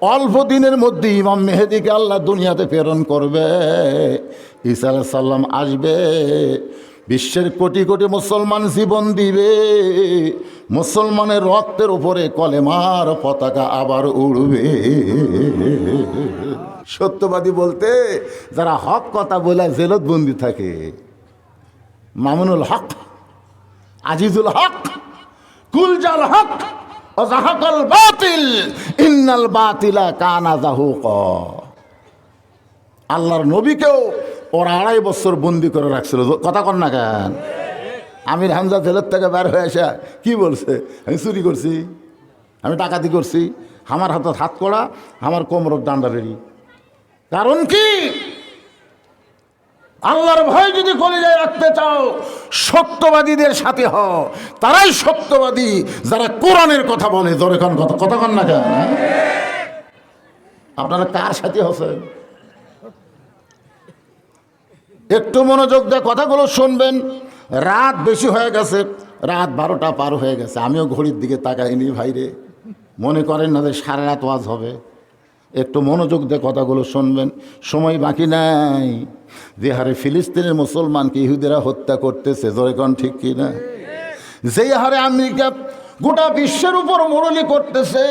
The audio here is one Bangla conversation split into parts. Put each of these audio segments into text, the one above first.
অল্প দিনের মধ্যে ইমাম মেহেদিকে আল্লাহ দুনিয়াতে প্রেরণ করবে। ঈসা আলাইহিস সাল্লাম আসবে, বিশ্বের কোটি কোটি মুসলমান জীবন দিবে। মুসলমানের রক্তের উপরে কলেমার পতাকা আবার উড়বে। সত্যবাদী বলতে, যারা হক কথা বলে জেলত বন্দি থাকে, মামুনুল হক, আজিজুল হক, কুলজাল হক অজাহাকাল বাতিল, ইন্নাল বাতিলা কানা জাহুক। আল্লাহর নবীকেও ওরা আড়াই বছর বন্দি করে রাখছিল। কথা কর না কেন? আমির হামজা জেলের থেকে বের হয়ে আসা কি বলছে? আমি চুরি করছি, আমি ডাকাতি করছি, আমার হাতত হাত করা, আমার কোমর ডান্ডা বেরি কারণ কি? আল্লাহর ভয় যদি কলিজায় রাখতে চাও, সত্যবাদীদের সাথে হও। তারাই সত্যবাদী, যারা কোরআনের কথা বলে। দরেখান কথা কথা কন না কেন? আপনারা কার সাথে হচ্ছেন একটু মনোযোগ দিয়ে কথাগুলো শুনবেন। রাত বেশি হয়ে গেছে, রাত বারোটা পার হয়ে গেছে। আমিও ঘড়ির দিকে তাকাইনি ভাইরে মনে করেন না যে সারা রাত ওয়াজ হবে। একটু মনোযোগ দিয়ে কথাগুলো শুনবেন। সময় বাকি নাই। যে হারে ফিলিস্তিনের মুসলমানকে ইহুদিরা হত্যা করতেছে জোরেকন ঠিক কি না যেই হারে আমেরিকা গোটা বিশ্বের উপর মুরলি করতেছে,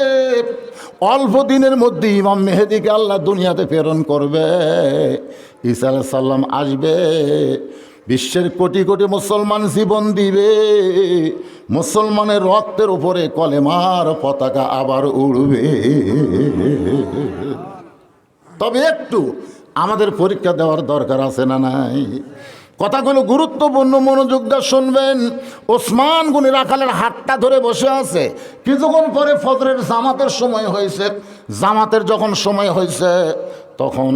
অল্প দিনের মধ্যে ইমাম মেহেদিকে আল্লাহ দুনিয়াতে প্রেরণ করবে। আলাইহিস সাল্লাম আসবে, বিশ্বের কোটি কোটি মুসলমান জীবন দিবে, মুসলমানের রক্তের উপরে কলেমার পতাকা আবার উড়বে। তবে একটু আমাদের পরীক্ষা দেওয়ার দরকার আছে না নাই? কথাগুলো গুরুত্বপূর্ণ মনোযোগ দিয়ে শুনবেন। ওসমান গুনি রাখালের হাতটা ধরে বসে আছে। কিছুক্ষণ পরে ফজরের জামাতের সময় হয়েছে। জামাতের যখন সময় হয়েছে, তখন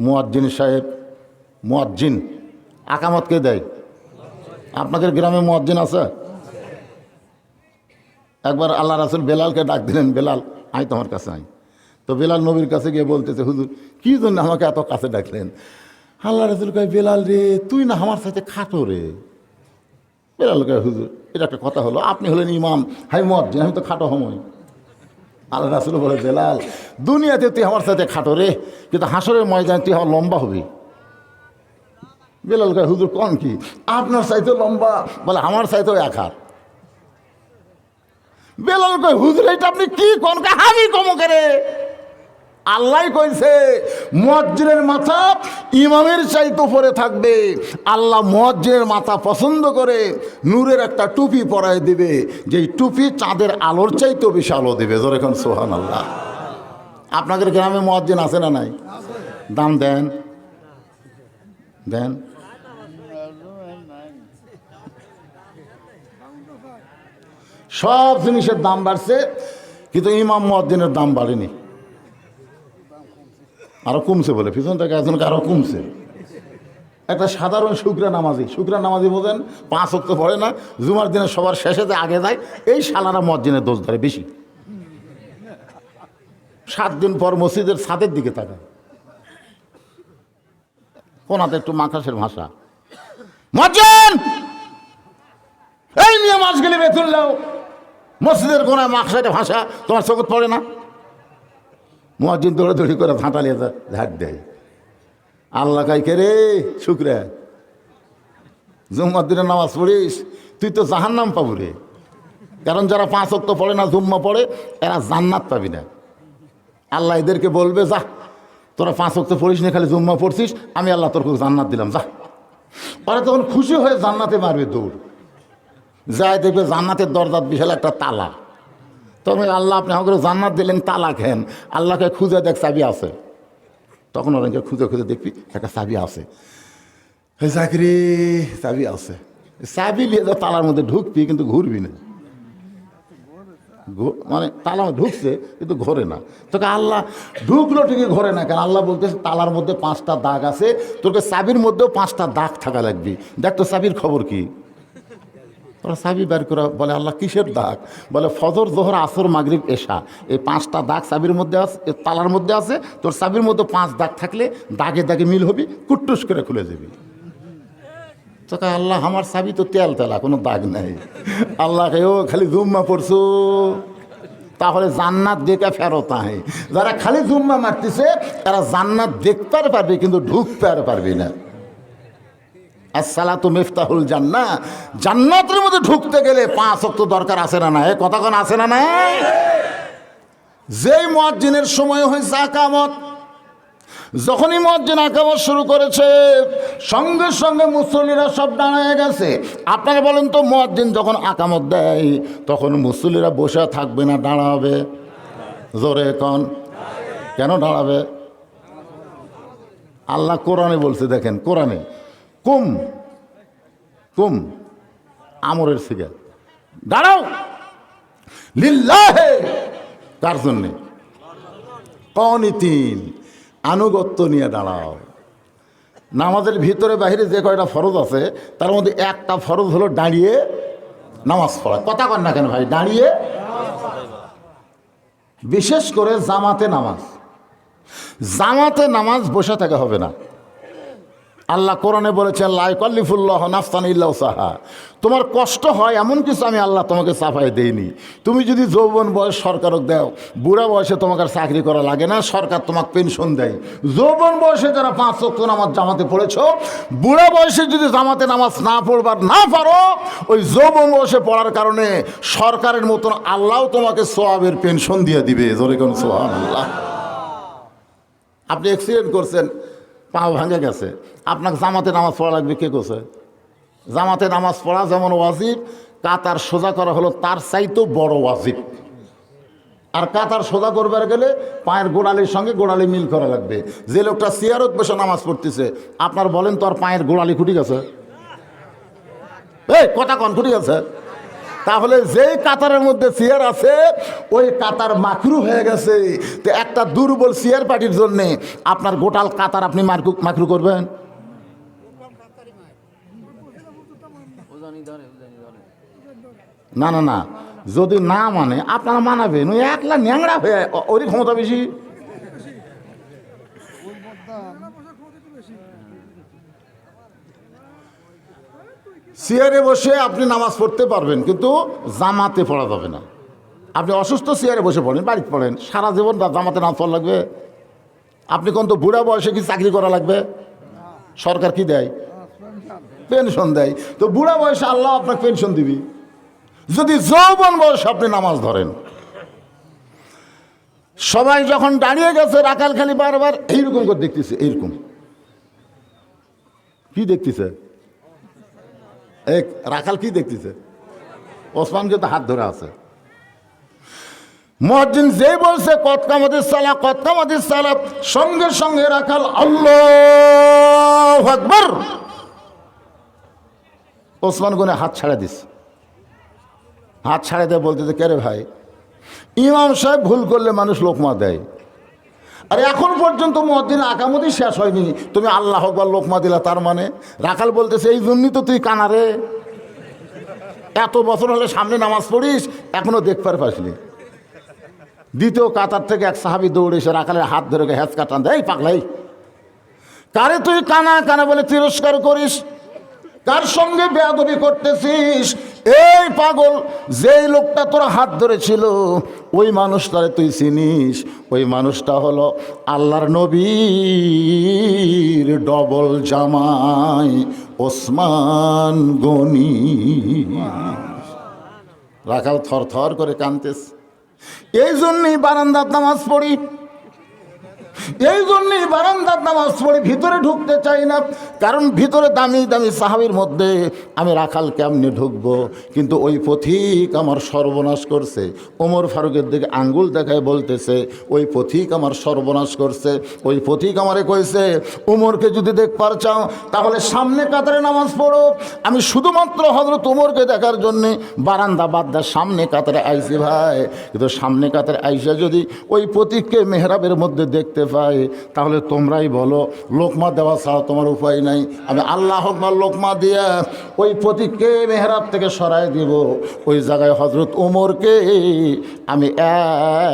মুয়াজ্জিন সাহেব, মুয়াজ্জিন আকামতকে দেয়? আপনাদের গ্রামে মুয়াজ্জিন আছে? একবার আল্লাহ রাসুল বেলালকে ডাক দিলেন, বেলাল আই তোমার কাছে আই তো বেলাল নবীর কাছে গিয়ে বলতেছে, হুজুর, কী জন্য আমাকে এত কাছে ডাকলেন? আল্লাহ রাসুল কয়, বেলাল রে, তুই না আমার সাথে খাটো রে। বেলাল কয়, হুজুর, এটা একটা কথা হলো, আপনি হলেন ইমাম হাই মজ্জিন আমি তো খাটো সময় আল্লাহ রাসুল বলে, বেলাল, দুনিয়াতে তুই আমার সাথে খাটো রে, কিন্তু হাসরের ময়দানে তুই আমার লম্বা হবি। বেলাল কয়, হুজুর, কন কি? আপনার চাইতে লম্বা, বলে আমার সাইতেও এক হাত। বেলাল কয়, হুজুর, এটা আপনি কি কোন আমি কমকে রে? আল্লাহ কইছে, মুয়াজ্জিনের মাথা ইমামের চাইতে উপরে থাকবে। আল্লাহ মুয়াজ্জিনের মাথা পছন্দ করে নূরের একটা টুপি পরায় দিবে। যেই টুপি চাঁদের আলোর চাইতেও বেশি আলো দেবে। ধর এখন সোহান আল্লাহ আপনাদের গ্রামে মুয়াজ্জিন আছে না নাই? দাম দেন। দেন। সব জিনিসের দাম বাড়ছে, কিন্তু ইমাম মুয়াজ্জিনের দাম বাড়েনি। আরও কমছে বলে, পিছন থেকে একজনকে আরও কমছে। একটা সাধারণ শুক্রা নামাজি শুক্রা নামাজি বোঝেন পাঁচ অক্ত পড়ে না, জুমার দিনে সবার শেষে যে আগে যায়, এই শালারা মসজিদের দোষ ধরে বেশি। সাত দিন পর মসজিদের ছাদের দিকে তাকায়। কোনাতে একটু মাখাসের ভাষা। মজ্জেন এই নিয়ে মাছ গেলে বেতন লাও মসজিদের কোনায় মাকসাইটে ভাষা, তোমার চোখত পড়ে না? মহাজিন দৌড়াদৌড়ি করে ফাঁটালিয়ে ঝাঁট দেয়। আল্লাহ কাই কে রে? শুক্রে। জুম্মার দিনে নামাজ পড়িস? তুই তো জাহান নাম পাবো রে। কারণ যারা পাঁচ অক্ত পড়ে না জুম্মা পড়ে, এরা জান্নাত পাবি না। আল্লাহ এদেরকে বলবে, যা, তোরা পাঁচ অক্ত পড়িস না, খালি জুম্মা পড়ছিস, আমি আল্লাহ তোর জান্নাত দিলাম, যা। ওরা তখন খুশি হয়ে জান্নাতে মারবে দৌড়। যায় দেখবে জান্নাতের দরজার বিশাল একটা তালা। তখন আল্লাহ আপনি আমাকে জান্নাত দিলেন তালা খেন আল্লাহকে খুঁজে দেখ চাবি আছে। তখন ওনাকে খুঁজে খুঁজে দেখবি একটা চাবি আছে। চাকরি চাবি আছে। চাবি নিয়ে যা তালার মধ্যে ঢুকবি কিন্তু ঘুরবি না। মানে তালা ঢুকছে কিন্তু ঘোরে না। তোকে আল্লাহ ঢুকলো ঠিকই ঘোরে না কারণ আল্লাহ বলতেছে, তালার মধ্যে পাঁচটা দাগ আছে। তোকে চাবির মধ্যেও পাঁচটা দাগ থাকা লাগবে। দেখ তো চাবির খবর কি? ওরা চাবি বের করে বলে, আল্লাহ, কিসের দাগ? বলে, ফজর, জোহর, আসর, মাগরিব, এশা। এই পাঁচটা দাগ চাবির মধ্যে আছে তালার মধ্যে আছে, তোর চাবির মধ্যে পাঁচ দাগ থাকলে দাগে দাগে মিল হবি, কুট্টুস করে খুলে যাবি। তোকে আল্লাহ, আমার চাবি তো তেল তেলা, কোনো দাগ নাই। আল্লাহকে ও, খালি জুম্মা পড়ছো? তাহলে জান্নাত দেখে ফেরত আহে। যারা খালি জুম্মা মারতেছে, তারা জান্নাত দেখতে পারবে, কিন্তু ঢুকতে আর পারবে না। আসসালাতু মিফতাহুল জান্না জান্নাতের মধ্যে ঢুকতে গেলে পাঁচ অক্ত দরকার আছে না না এ কোন আছে না না যেই মুয়াজ্জিনের সময় হয়েছে আকামত, যখনই মসজিদ আকামত শুরু করেছে, সঙ্গে সঙ্গে মুসল্লিরা সব দাঁড়ায় গেছে। আপনারা বলেন তো মসজিদ যখন আকামত দেয়, তখন মুসল্লিরা বসে থাকবে না, দাঁড়াবে। জোরে কন। কেন দাঁড়াবে? আল্লাহ কোরআনে বলছে, দেখেন, কোরআনে। কুম কুম, আমরের সিগার দাঁড়াও। লিল্লাহে, কার জন্যে? কনিতিন আনুগত্য নিয়ে দাঁড়াও। নামাজের ভিতরে বাহিরে যে কয়টা ফরজ আছে, তার মধ্যে একটা ফরজ হলো দাঁড়িয়ে নামাজ পড়া। কথা কন না কেন ভাই? দাঁড়িয়ে বিশেষ করে জামাতে নামাজ। জামাতে নামাজ বসে থাকা হবে না। আল্লাহ কোরআনে বলেছেন লাইকাল্লিফুল্লাহ নাফসান ইল্লাহ সাহা তোমার কষ্ট হয় এমন কিছু আমি আল্লাহ তোমাকে সাফাই দেইনি। তুমি যদি যৌবন বয়স সরকারক দাও বুড়া বয়সে তোমাকে চাকরি করা লাগে না, সরকার তোমাকে পেনশন দেয়। যৌবন বয়সে যারা পাঁচ চক্র নামাজ জামাতে পড়েছ, বুড়া বয়সে যদি জামাতে নামাজ না পড়বার না পারো, ওই যৌবন বয়সে পড়ার কারণে সরকারের মতন আল্লাহ তোমাকে সোয়াবের পেনশন দিয়ে দিবে। জোরে কোন সোহান আল্লাহ আপনি অ্যাক্সিডেন্ট করছেন পা ভাঙে গেছে। আপনাকে জামাতে নামাজ পড়া লাগবে, কে করছে জামাতে নামাজ পড়া যেমন ওয়াজিব, কাতার সোজা করা হলো তার চাইতেও বড় ওয়াজিব। আর কাতার সোজা করবার গেলে পায়ের গোড়ালির সঙ্গে গোড়ালি মিল করা লাগবে। যে লোকটা সিয়ারত বসে নামাজ পড়তেছে, আপনার বলেন তো আর পায়ের গোড়ালি খুঁটি গেছে? এই, কথা কন, খুঁটি গেছে? তাহলে যেই কাতারের মধ্যে চেয়ার আছে, ওই কাতার মাকরু হয়ে গেছে। তো একটা দুর্বল চেয়ার পার্টির জন্যে আপনার গোটাল কাতার আপনি মাকরু মাকরু করবেন? না না না। যদি না মানে আপনারা মানাবেন। ওই একলা ন্যাংরা হয়ে ওরই ক্ষমতা বেশি। চেয়ারে বসে আপনি নামাজ পড়তে পারবেন, কিন্তু জামাতে পড়া যাবে না। আপনি অসুস্থ চেয়ারে বসে পড়েন, বাড়িতে পড়েন, সারা জীবন জামাতে নামাজ পড়া লাগবে। আপনি কোন তো বুড়া বয়সে কি চাকরি করা লাগবে? সরকার কি দেয়? পেনশন দেয়। তো বুড়া বয়সে আল্লাহ আপনাকে পেনশন দিবি। যদি যৌবন বয়সে আপনি নামাজ ধরেন। সবাই যখন দাঁড়িয়ে গেছে, রাখাল খালি বারবার, এইরকম করে দেখতেছে, এইরকম। কি দেখতেছে? এক রাখাল কি দেখতেছে? ওসমানকে তো হাত ধরে আছে। মহাজিন যেই বলছে, কতকামাদের সালা কতকামাদের সালা সঙ্গে সঙ্গে রাখাল, আল্লাহ আকবর। ওসমান গুনে হাত ছাড়া দিস হাত ছাড়া দিয়ে বলতেছে, কে রে ভাই? ইমাম সাহেব ভুল করলে মানুষ লোকমা দেয়। আর এখন পর্যন্ত মদিন আকামতি শেষ হয়নি। তুমি আল্লাহ আকবর লোকমা দিলা, তার মানে? রাখাল বলতেছে, এই জন্যই তো তুই কানারে এত বছর হলে সামনে নামাজ পড়িস, এখনও দেখবার পাসনি। দ্বিতীয় কাতার থেকে এক সাহাবি দৌড়ে এসে রাখালের হাত ধরে ওকে হ্যাচ কাটান দেয় পাগলাই কারে তুই কানা কানা বলে তিরস্কার করিস? কার সঙ্গে বেয়াদবি করতেছিস? এই পাগল, যেই লোকটা তোর হাত ধরেছিল, ওই মানুষটারে তুই চিনিস। ওই মানুষটা হলো আল্লাহর নবীর ডবল জামাই, ওসমান গনি। রাখাল থর থর করে কানতেস এই জন্যই বারান্দার নামাজ পড়ি। এই জন্যই বারান্দার নামাজ পড়ে ভিতরে ঢুকতে চাই না। কারণ ভিতরে দামি দামি সাহাবির মধ্যে আমি রাখাল কেমনি ঢুকবো? কিন্তু ওই পথিক আমার সর্বনাশ করছে। ওমর ফারুকের দিকে আঙ্গুল দেখায় বলতেছে, ওই পথিক আমার সর্বনাশ করছে। ওই পথিক আমারে কইছে উমরকে যদি দেখবার চাও, তাহলে সামনে কাতারে নামাজ পড়ো। আমি শুধুমাত্র হজরত উমরকে দেখার জন্যে বারান্দা বাদ্দার সামনে কাতারে আইসি ভাই। কিন্তু সামনে কাতারে আইসা যদি ওই পথিককে মেহরাবের মধ্যে দেখতে পাই তাহলে তোমরাই বলো, লোকমা দেওয়া ছাড়া তোমার উপায় নাই। আমি আল্লাহ হকমার লোকমা দিয়ে ওই প্রতীককে মেহরাব থেকে সরাই দিব। ওই জায়গায় হজরত ওমরকে আমি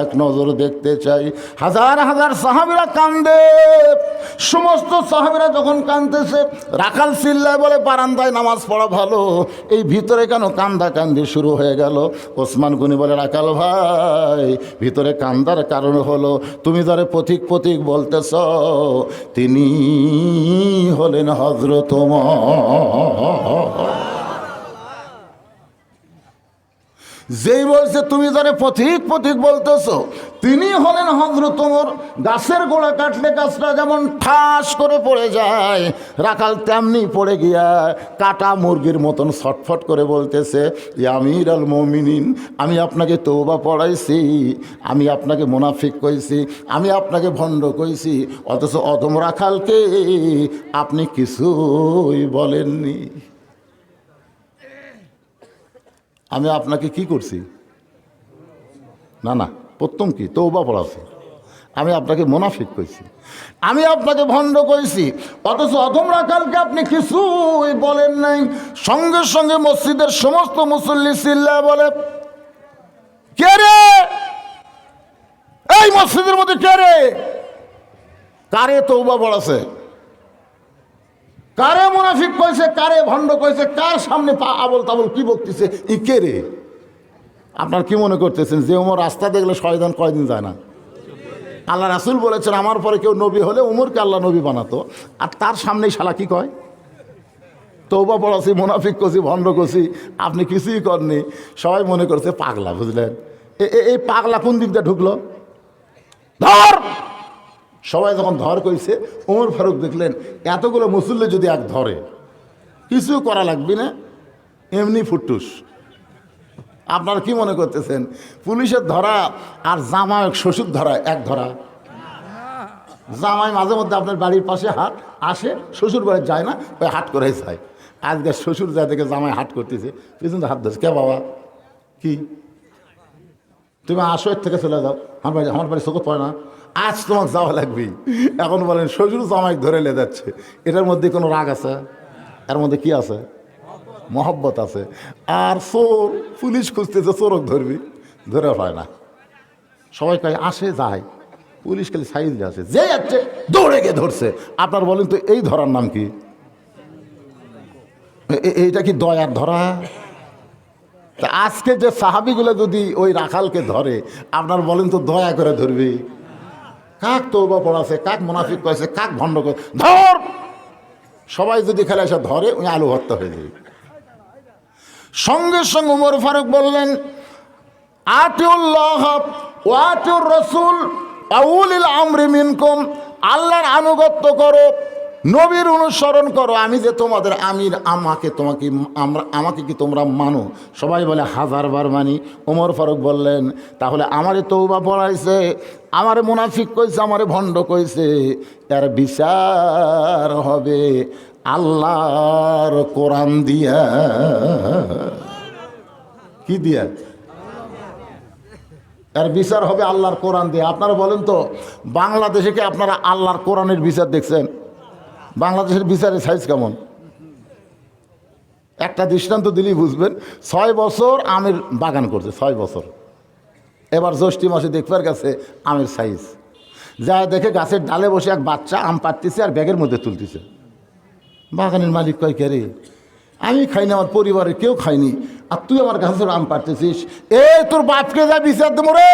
এক নজর দেখতে চাই। হাজার হাজার সাহাবিরা কান্দে। সমস্ত সাহাবিরা যখন কান্দতেছে রাখাল সিল্লায় বলে, বারান্দায় নামাজ পড়া ভালো। এই ভিতরে কেন কান্দা কান্দি শুরু হয়ে গেল? ওসমান গুনি বলে, রাখাল ভাই, ভিতরে কান্দার কারণ হলো, তুমি ধরে পথিক পথিক বলতেছ? তিনি হলেন হজরত যেই বলছে তুমি জানে পথিক পথিক বলতেছো? তিনি হলেন হজরত ওমর। গাছের গোড়া কাটলে গাছটা যেমন ঠাস করে পড়ে যায়, রাখাল তেমনি পড়ে গিয়া কাটা মুরগির মতন ছটফট করে বলতেছে আমির আল মমিনিন, আমি আপনাকে তৌবা পড়াইছি, আমি আপনাকে মোনাফিক কইছি, আমি আপনাকে ভণ্ড কইছি, অথচ অদম রাখালকে আপনি কিছুই বলেননি। আমি আপনাকে কি করছি? না না। প্রথম কি? তৌবা পড়াছি আমি আপনাকে মোনাফিক কইছি। আমি আপনাকে ভণ্ড কইছি, অথচ অধমরা কালকে আপনি কিছুই বলেন নাই। সঙ্গে সঙ্গে মসজিদের সমস্ত মুসল্লি সিল্লা বলে, কে রে? এই মসজিদের মধ্যে কে রে? কারে তৌবা পড়াছে? কারে মুনাফিক কইছে, কারে ভণ্ড কইছে, কার সামনে পা আবল তাবল কি বকতেছে? ই কে রে? আপনার কি মনে করতেছেন? যে উমর রাস্তা দেখলে শয়দান কয়দিন যায় না? আল্লাহ রাসুল বলেছেন, আমার পরে কেউ নবী হলে উমরকে আল্লাহ নবী বানাতো। আর তার সামনেই শালা কি কয়? তৌবা পড়াছি, মুনাফিক কছি ভণ্ড কছি আপনি কিছুই করনি সবাই মনে করছে পাগলা, বুঝলেন? এই পাগলা কোন দিক দিয়ে ঢুকলো? ধর! সবাই যখন ধর কইছে ওমর ফারুক দেখলেন, এতগুলো মুসল্লি যদি এক ধরে, কিছু করা লাগবে না? এমনি ফুটুস। আপনারা কি মনে করতেছেন? পুলিশের ধরা আর জামাই শ্বশুর ধরা, এক ধরা। জামাই মাঝে মধ্যে আপনার বাড়ির পাশে হাট আসে, শ্বশুর বাড়ি যায় না, ওই হাট করে যায়। আজকে শ্বশুর যায় দেখে জামাই হাট করতেছে, পিছন হাত ধরছে। কে বাবা? কি? তুমি আসো, এর থেকে চলে যাও। আমার বাড়ি আমার বাড়ি চোখত পড়ে না। আজ তোমার যাওয়া লাগবে। এখন বলেন, শ্বশুর জামাই ধরে লে যাচ্ছে। এটার মধ্যে কোনো রাগ আছে? এর মধ্যে কি আছে? মহব্বত আছে। আর চোর, পুলিশ খুঁজতেছে, চোরক ধরবি। ধরে পায় না। সবাই কয়, আসে, যায়। পুলিশ খালি সাইজ আছে যে যাচ্ছে দৌড়ে গিয়ে ধরছে। আপনার বলেন তো, এই ধরার নাম কি? এইটা কি দয়ার ধরা? তা আজকে যে সাহাবিগুলো যদি ওই রাখালকে ধরে, আপনার বলেন তো, দয়া করে ধরবি। কাক তৌবা পড়াছে, কাক মুনাফিক কয়েছে কাক ভণ্ড করে ধর! সবাই যদি খেলে এসে ধরে, ওই আলু ভর্তা হয়ে যাবে। সঙ্গে সঙ্গে উমর ফারুক বললেন, আতিউল্লাহ ও আতিউর রসুল আউলিল আমরি মিনকুম, আল্লাহর আনুগত্য করো, নবীর অনুসরণ করো। আমি যে তোমাদের আমির, আমাকে তোমাকে, আমরা, আমাকে কি তোমরা মানো? সবাই বলে হাজারবার মানি। ওমর ফারুক বললেন, তাহলে আমারে তৌবা পড়াইছে, আমারে মুনাফিক কইছে, আমারে ভণ্ড কইছে। এর বিচার হবে। আল্লাহর কোরআন দিয়া। কি দিয়া? এর বিচার হবে আল্লাহর কোরআন দিয়ে। আপনারা বলেন তো, বাংলাদেশে কি আপনারা আল্লাহর কোরআনের বিচার দেখছেন? বাংলাদেশের বিচারের সাইজ কেমন? একটা দৃষ্টান্ত দিলেই বুঝবেন, ছয় বছর আমের বাগান করছে, ছয় বছর। এবার জ্যৈষ্ঠী মাসে দেখবার গেছে আমের সাইজ যা দেখে গাছের ডালে বসে এক বাচ্চা আম পাড়তেছে আর ব্যাগের মধ্যে তুলতেছে। বাগানের মালিক কয়, কে রে? আমি খাইনি আমার পরিবারের কেউ খায়নি। আর তুই আমার গাছের আম পারতেছিস এ, তোর বাপকে যা বিচার দেবো রে!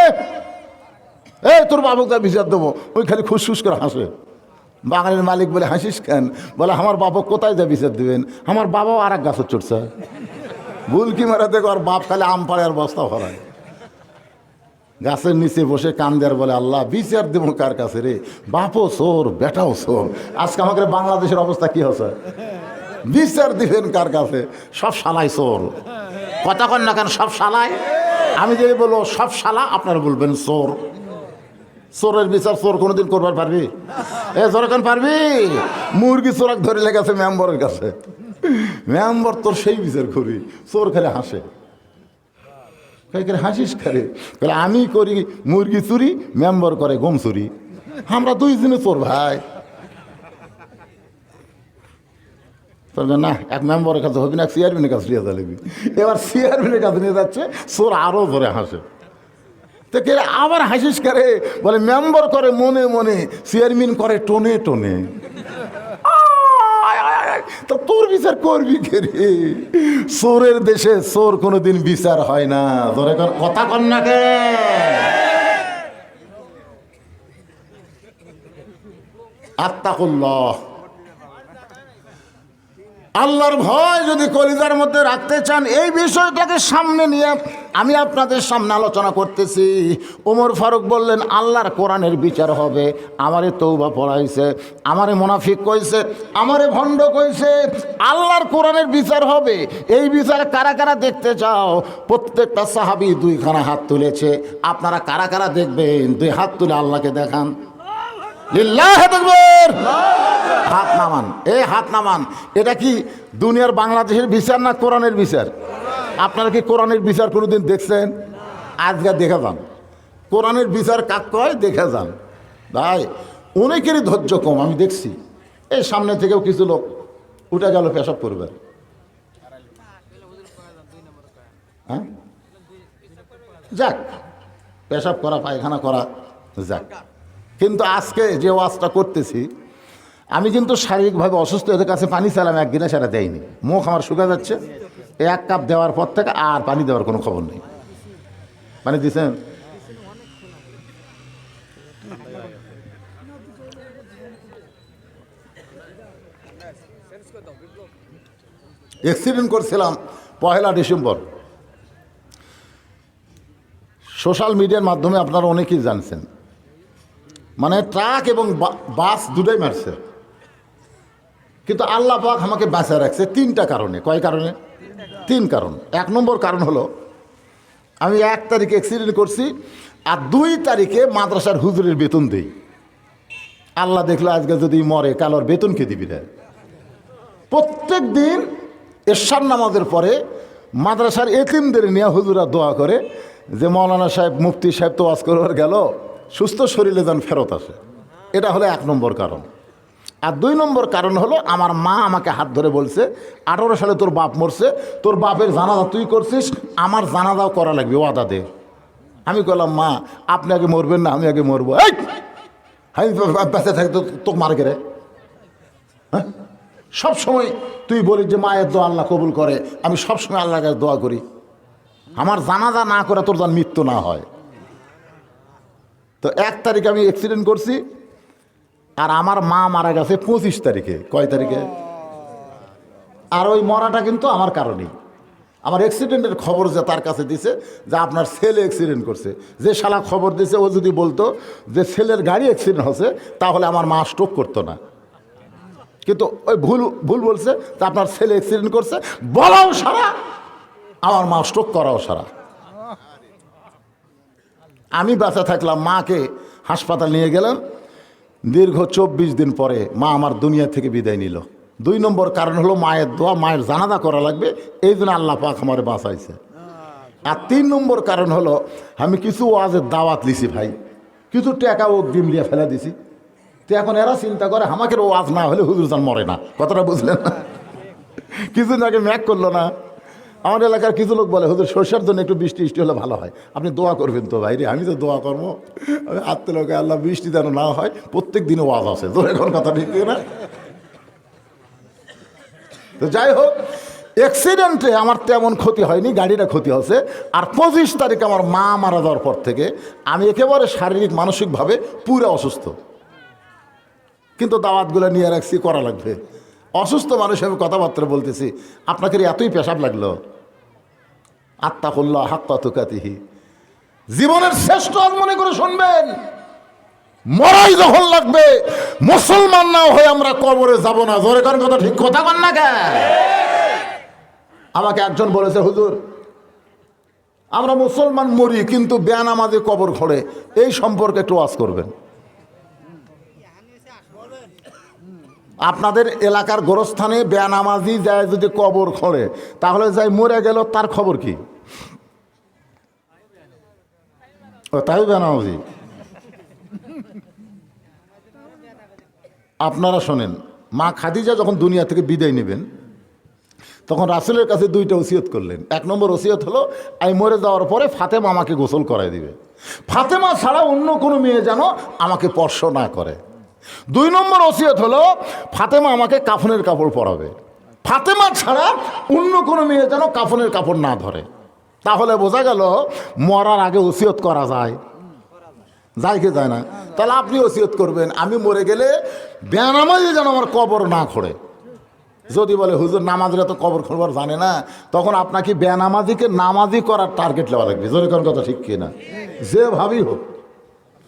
এ, তোর বাবুকে যা বিচার দেবো। ওই খালি খুশখুস করে হাসে। বাগানের মালিক বলে, হাসিস কেন? বলে, আমার বাবা কোথায় যা বিচার দেবেন? আমার বাবাও আর এক গাছের চড়ছে। ভুল কি মারা দেখো, আর বাপ খালি আম পাড়ে আর বস্তা ভরায়। গাছের নিচে বসে কান দেয়ার বলে, আল্লাহ, বিচার দেবো কার কাছে রে? বাপও সোর বেটাও সোর আজকে আমাদের বাংলাদেশের অবস্থা কি হচ্ছে বিচার দিবেন কার কাছে? সব শালাই সোর কথা কন না কেন, সব শালাই? আমি যদি বলব, সব শালা আপনারা বলবেন সোর চোরের বিচার চোর কোনোদিন করবার পারবি? এ যখন পারবি? মুরগি চোরাক ধরে লেগেছে মেম্বরের কাছে। মেম্বর তোর সেই বিচার করি চোর খেলে হাসে। করে হাসিস খারে। বলে আমি করি মুরগি চুরি মেম্বার করে গম চুরি। আমরা দুইজনে চোর ভাই। বলবে, না এক মেম্বারের কাছে হবি না চেয়ারম্যানের কাছে নিয়ে যাবি এবার চেয়ারম্যানের কাছে নিয়ে যাচ্ছে চোর আরও ধরে হাসে। তো কে আবার হাসিস করে বলে মেম্বার করে মনে মনে চেয়ারম্যান করে টোনে টোনে। আয়, তা তোর বিচার করবি কে রে? চোরের দেশে চোর কোনোদিন বিচার হয় না। ধরে কথা কন্যাকে না কে? আত্মাকুল্লাহ আল্লাহর ভয় যদি কলিজার মধ্যে রাখতে চান, এই বিষয়টাকে সামনে নিয়ে আমি আপনাদের সামনে আলোচনা করতেছি। ওমর ফারুক বললেন, আল্লাহর কোরআনের বিচার হবে। আমারে তৌবা পড়াইছে, আমারে মোনাফিক কইছে, আমারে ভণ্ড কইছে। আল্লাহর কোরআনের বিচার হবে। এই বিচার কারা কারা দেখতে চাও? প্রত্যেকটা সাহাবি দুইখানা হাত তুলেছে। আপনারা কারা কারা দেখবেন? দুই হাত তুলে আল্লাহকে দেখান। হাত নামান, এ হাত নামান। এটা কি দুনিয়ার বাংলাদেশের বিচার না কোরআনের বিচার? আপনারা কি কোরআনের বিচার কোনোদিন দেখছেন? আজকে দেখে যান। কোরআনের বিচার কাক কয়? দেখে যান। ভাই, অনেকেরই ধৈর্য কম, আমি দেখছি। এই সামনে থেকেও কিছু লোক উঠে গেল, পেশাব করবে। হ্যাঁ? যাক, পেশাব করা, পায়খানা করা, যাক। কিন্তু আজকে যে ওয়াজটা করতেছি, আমি কিন্তু শারীরিকভাবে অসুস্থ, এদের কাছে পানি চালাম এক গিলাস এরা দেয়নি। মুখ আমার শুকা যাচ্ছে, এক কাপ দেওয়ার পর থেকে আর পানি দেওয়ার কোনো খবর নেই। পানি দিছেন অ্যাক্সিডেন্ট করছিলাম পহেলা ডিসেম্বর। সোশ্যাল মিডিয়ার মাধ্যমে আপনারা অনেকেই জানছেন। মানে ট্রাক এবং বাস দুটোই মারছে। কিন্তু আল্লাহ পাক আমাকে বাঁচা রাখছে তিনটা কারণে। কয় কারণে? তিন কারণ। এক নম্বর কারণ হলো, আমি এক তারিখে অ্যাক্সিডেন্ট করছি আর দুই তারিখে মাদ্রাসার হুজুরের বেতন দেই। আল্লাহ দেখল আজকে যদি মরে, কালোর বেতন কে দিবি রে? প্রত্যেক দিন এরশার নামাজের পরে মাদ্রাসার এতিমদের নিয়ে হুজুরা দোয়া করে যে, মৌলানা সাহেব, মুফতি সাহেব তো ওয়াজ করবার গেল। সুস্থ শরীরে যেন ফেরত আসে। এটা হলো এক নম্বর কারণ। আর দুই নম্বর কারণ হলো, আমার মা আমাকে হাত ধরে বলছে, আঠারো সালে তোর বাপ মরছে, তোর বাপের জানাজা তুই করছিস, আমার জানাজাও করা লাগবে, ওয়াদা দে। আমি বললাম মা, আপনি আগে মরবেন না, আমি আগে মরবো। আমি বেঁচে থাকি তো তোকে মার গেলে হ্যাঁ? সব সময় তুই বলিস যে মায়ের দোয়া আল্লাহ কবুল করে, আমি সব সময় আল্লাহর কাছে দোয়া করি। আমার জানাজা না করে তোর যেন মৃত্যু না হয়। তো এক তারিখে আমি অ্যাক্সিডেন্ট করছি, আর আমার মা মারা গেছে পঁচিশ তারিখে। কয় তারিখে? আর ওই মরাটা কিন্তু আমার কারণেই। আমার অ্যাক্সিডেন্টের খবর যে তার কাছে দিছে, যে আপনার ছেলে অ্যাক্সিডেন্ট করছে। যে শালা খবর দিছে, ও যদি বলতো যে ছেলের গাড়ি অ্যাক্সিডেন্ট হচ্ছে, তাহলে আমার মা স্ট্রোক করতো না। কিন্তু ওই ভুল ভুল বলছে তা আপনার ছেলে অ্যাক্সিডেন্ট করছে, বলাও সারা, আমার মা স্ট্রোক করাও সারা। আমি বাঁচা থাকলাম, মাকে হাসপাতাল নিয়ে গেলাম। দীর্ঘ চব্বিশ দিন পরে মা আমার দুনিয়া থেকে বিদায় নিল। দুই নম্বর কারণ হলো মায়ের দোয়া, মায়ের জানাজা করা লাগবে। এই জন্য আল্লাহ পাক আমার বাঁচাইছে। আর তিন নম্বর কারণ হলো, আমি কিছু ওয়াজের দাওয়াত লিছি ভাই। কিছু টাকা ও ডিম দিয়ে ফেলে দিছি। তো এখন এরা চিন্তা করে আমাকে ওয়াজ না হলে হুজুর জান মরে না। কথাটা বুঝলেন না? কিছুদিন আগে ম্যাক করল না। আমার এলাকার কিছু লোক বলে, হুজুর, সর্ষার জন্য একটু বৃষ্টি বৃষ্টি হলে ভালো হয়। আপনি দোয়া করবেন তো, ভাইরে, আমি তো দোয়া করব। আমি আত্মলোকে আল্লাহ, বৃষ্টি যেন না হয়, প্রত্যেক দিনে ওয়াজ আছে। তোর এখন কথা ঠিক না তো যাই হোক অ্যাক্সিডেন্টে আমার তেমন ক্ষতি হয়নি, গাড়িটা ক্ষতি হচ্ছে আর পঁচিশ তারিখে আমার মা মারা যাওয়ার পর থেকে আমি একেবারে শারীরিক, মানসিকভাবে পুরো অসুস্থ। কিন্তু দাওয়াতগুলো নিয়ে রাখছি, করা লাগবে। অসুস্থ মানুষ আমি কথাবার্তা বলতেছি, আপনাকে এতই পেশাব লাগল। আত্মা করল হাত্তা তুকাতিহি। জীবনের শ্রেষ্ঠ আজ মনে করে শুনবেন, মরাই যখন লাগবে, মুসলমান না হয়ে আমরা কবরে যাব না। জোরে কারণ কথা ঠিক, কথা কন না কেন? আমাকে একজন বলেছে, হুজুর, আমরা মুসলমান মরি, কিন্তু ব্যান আমাদের কবর খড়ে এই সম্পর্কে একটু ওয়াজ করবেন। আপনাদের এলাকার গোরস্থানে বেয়ানামাজি যায় যদি কবর খড়ে তাহলে যাই মরে গেল, তার খবর কি? তাই বেয়ানামাজি আপনারা শোনেন, মা খাদিজা যখন দুনিয়া থেকে বিদায় নেবেন, তখন রাসুলের কাছে দুইটা ওসিয়ত করলেন। এক নম্বর ওসিয়ত হলো, আমি মরে যাওয়ার পরে ফাতেমা আমাকে গোসল করাই দিবে। ফাতেমা ছাড়া অন্য কোনো মেয়ে যেন আমাকে স্পর্শ না করে। দুই নম্বর ওসিয়ত হলো, ফাতেমা আমাকে কাফনের কাপড় পরাবে। ফাতেমা ছাড়া অন্য কোনো মেয়ে যেন কাফনের কাপড় না ধরে। তাহলে বোঝা গেল মরার আগে ওসিয়ত করা যায়। যায় কি যায় না? তাহলে আপনি ওসিয়ত করবেন। আমি মরে গেলে বেনামাজি যেন আমার কবর না খোড়ে। যদি বলে, হুজুর, নামাজিরা তো কবর খোলবার জানে না? তখন আপনাকে বেনামাজিকে নামাজি করার টার্গেট লেওয়া লাগবে। জোরে কোন কথা ঠিক কিনা? যে ভাবি হোক।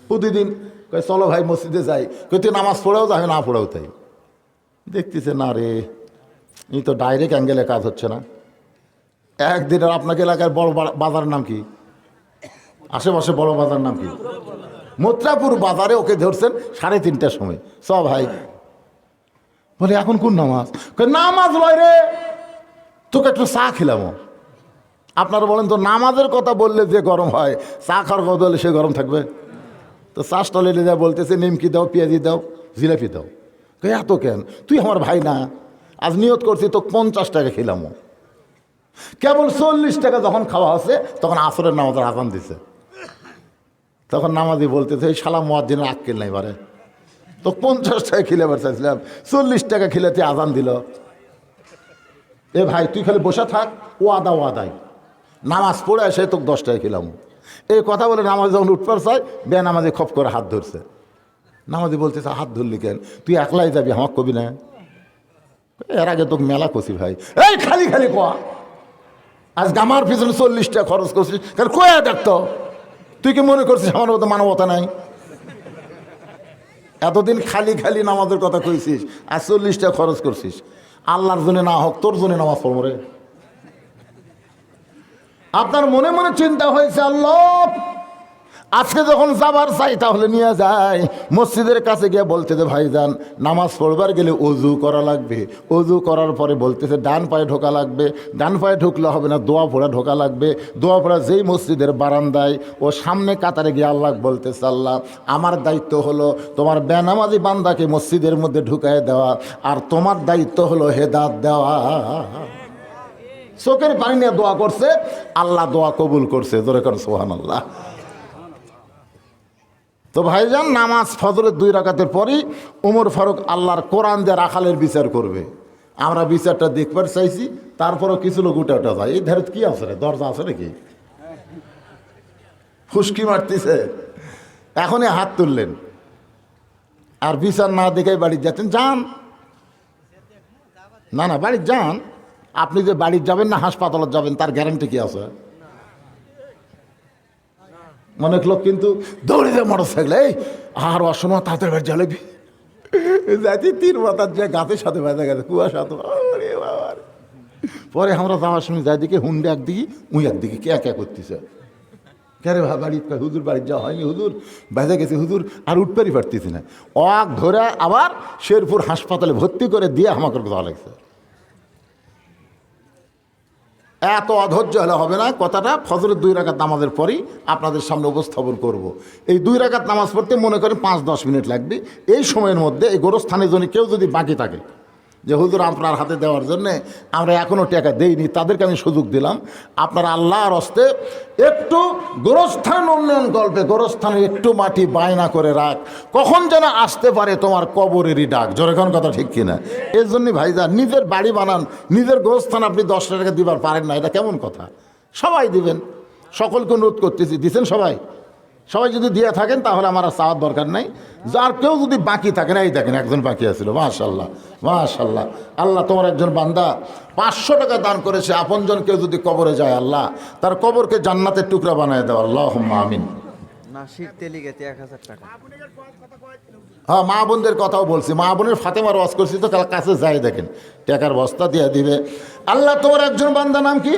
প্রতিদিন চলো ভাই, মসজিদে যাই। কই তুই নামাজ পড়েও যাবে, না পড়েও তাই? দেখতেছে, না রে, এই তো ডাইরেক্ট অ্যাঙ্গেলে কাজ হচ্ছে না। একদিনের আপনাকে এলাকার বড় বাজারের নাম কি? আশেপাশে বড় বাজার নাম কি? মথুরাপুর বাজারে ওকে ধরছেন সাড়ে তিনটার সময়। চ ভাই। বলে, এখন কোন নামাজ? নামাজ লয় রে। তোকে একটু চা খেলাম। আপনারা বলেন, তো নামাজের কথা বললে যে গরম হয়, চা খাওয়ার কথা বললে সে গরম থাকবে? তো চা স্টলে যা বলতেছে, নিমকি দাও, পেঁয়াজি দাও, জিলাপি দাও। এত কেন? তুই আমার ভাই না। আজ নিয়ত করছি তো পঞ্চাশ টাকা খেলাম। কেবল চল্লিশ টাকা যখন খাওয়া হচ্ছে তখন আসরের নামাজের আজান দিছে। তখন নামাজি বলতেছে, এই শালা মোয়াজ্জিনের আক্কেল নাই বারে। তো পঞ্চাশ টাকা খেলে চাইছিলাম, চল্লিশ টাকা খেলে তুই আজান দিল। এ ভাই, তুই খালি বসে থাক ও আদা ও আদাই নামাজ পড়ে এসে তোকে দশ টাকা খেলাম। এই কথা বলে নামাজ যখন উঠবার চাই বে নামাজি খপ করে হাত ধরছে। নামাজি বলতেছে, হাত ধরলি কেন? তুই একলাই যাবি আমার কবি না? এর আগে তোকে মেলা কষি ভাই। এই খালি খালি কোয়া। আজ আমার পিছনে চল্লিশটা খরচ করছিস। কারণ কয়া দেখতো? তুই কি মনে করছিস আমার মতো মানবতা নাই? এতদিন খালি খালি নামাজের কথা কইছিস আর চল্লিশটা খরচ করছিস। আল্লাহর জন্য না হোক, তোর জন্য নামাজ পড়ব রে। আপনার মনে মনে চিন্তা হয়েছে, আল্লাহ আজকে যখন যাবার চাই, তাহলে নিয়ে যায় মসজিদের কাছে গিয়ে বলতেছে ভাইজান নামাজ পড়বার গেলে অজু করা লাগবে। অজু করার পরে বলতেছে, ডান পায়ে ঢোকা লাগবে। ডান পায়ে ঢুকলে হবে না, দোয়া পড়া ঢোকা লাগবে। দোয়া পড়া যেই মসজিদের বারান্দায়, ও সামনে কাতারে গিয়ে আল্লাহ বলতেছে, আল্লাহ, আমার দায়িত্ব হলো তোমার বেনামাজি বান্দাকে মসজিদের মধ্যে ঢুকায় দেওয়া, আর তোমার দায়িত্ব হলো হেদাত দেওয়া। চোখের পানি নিয়ে দোয়া করছে, আল্লাহ দোয়া কবুল করছে। জোরে কর সোহান আল্লাহ তো ভাইজান, নামাজ ফজরের দুই রাকাতের পরই উমর ফারুক আল্লাহর কোরআন দিয়ে রাখালের বিচার করবে। আমরা বিচারটা দেখবার চাইছি, তারপরও কিছু লোক উঠে উঠে যায়। এই ধারে কি আছে রে? দরজা আছে নাকি? ফুসকি মারতেছে। এখনই হাত তুললেন। আর বিচার না দেখে বাড়ি যাচ্ছেন, যান। না না, বাড়ি যান। আপনি যে বাড়ি যাবেন না, হাসপাতালে যাবেন, তার গ্যারান্টি কি আছে? অনেক লোক কিন্তু দৌড়ে যায় মোটর সাইকেলে এই, আর অসময় তাদের বাড়ি জ্বালাবি যাইতে তিন মাথার যে গাছের সাথে বেঁধে গেছে, কুয়াশা তো। পরে আমরা যাওয়ার সময় যাই দিকে হুন্ডে একদিকে, উই একদিকে, কে কে করতেছে? কেরে বাড়ি হুজুর, বাড়ি যাওয়া হয়নি, হুজুর। বেঁধে গেছে, হুজুর, আর উঠপারি পারতেছি না। অক ধরে আবার শেরপুর হাসপাতালে ভর্তি করে দিয়ে আমাকে যাওয়া লাগছে। এত অধৈর্য হলে হবে না কথাটা ফজরের দুই রাকাত নামাজের পরই আপনাদের সামনে উপস্থাপন করব। এই দুই রাকাত নামাজ পড়তে মনে করেন পাঁচ দশ মিনিট লাগবে এই সময়ের মধ্যে এই গোরস্থানের জন্য কেউ যদি বাকি থাকে যে হুজুর আপনার হাতে দেওয়ার জন্যে আমরা এখনও টাকা দেইনি, তাদেরকে আমি সুযোগ দিলাম। আপনার আল্লাহর হস্তে একটু গোরস্থান উন্নয়ন গল্পে, গোরস্থানে একটু মাটি বায়না করে রাখ। কখন যেন আসতে পারে তোমার কবরেরই ডাক। জোরেখন কথা ঠিক কিনা? এর জন্যই ভাইজান নিজের বাড়ি বানান, নিজের গোরস্থান আপনি দশ টাকা দিবার পারেন না, এটা কেমন কথা? সবাই দিবেন। সকলকে অনুরোধ করতেছি, দিছেন সবাই? সবাই যদি দিয়ে থাকেন তাহলে আমার আর চাওয়ার দরকার নাই। যার কেউ যদি বাকি থাকেন এই দেখেন একজন বাকি আছিল মাশাল্লাহ মাশাল্লাহ আল্লাহ তোমার একজন বান্দা। পাঁচশো টাকা দান করেছে। আপনজন কেউ যদি কবরে যায় আল্লাহ। তার কবরকে জান্নাতের টুকরা বানায় দেওয়া আল্লাহ আমিন। হ্যাঁ মা বোনদের কথাও বলছি। মা বোনের ফাতেমার ওয়াজ করছি তো কাছে যাই দেখেন। টাকার বস্তা দিয়ে দিবে। আল্লাহ তোমার একজন বান্দা নাম কি?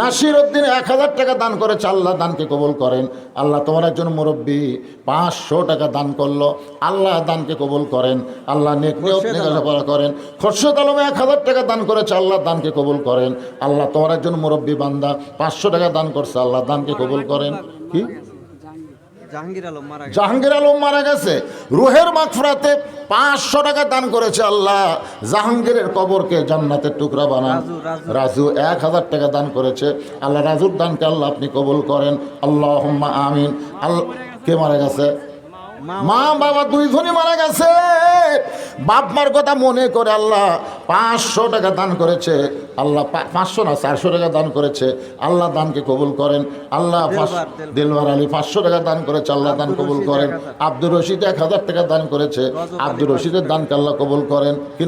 নাসির উদ্দিন এক হাজার টাকা দান করেছে আল্লাহ দানকে কবুল করেন। আল্লাহ তোমার একজন মুরব্বী পাঁচশো টাকা দান করল আল্লাহ দানকে কবুল করেন। আল্লাহ নেক করেন। খরশদ আলমে এক হাজার টাকা দান করেছে আল্লাহ দানকে কবুল করেন। আল্লাহ তোমার একজন মুরব্বী বান্দা পাঁচশো টাকা দান করছে আল্লাহ দানকে কবুল করেন। কি? জাহাঙ্গীর আলম মারা গেছে। রুহের মাগফরাতে পাঁচশো টাকা দান করেছে আল্লাহ। জাহাঙ্গীরের কবরকে জান্নাতের টুকরা বানান। রাজু এক হাজার টাকা দান করেছে। আল্লাহ রাজুর দানকে আল্লাহ আপনি কবুল করেন। আল্লাহ আমিন। আল্লাহ কে মারা গেছে? মা বাবা দুইজনই মারা গেছে। বাপ মার কথা মনে করে আল্লাহ পাঁচশো টাকা দান করেছে। আল্লাহ পাঁচশো না চারশো টাকা দান করেছে। আল্লাহ দানকে কবুল করেন। আল্লাহ দেলবার, আলী পাঁচশো টাকা দান করেছে আল্লাহ দান কবুল করেন। আব্দুর রশিদ এক হাজার টাকা দান করেছে। আব্দুর রশিদের দানকে আল্লাহ কবুল করেন। কিনা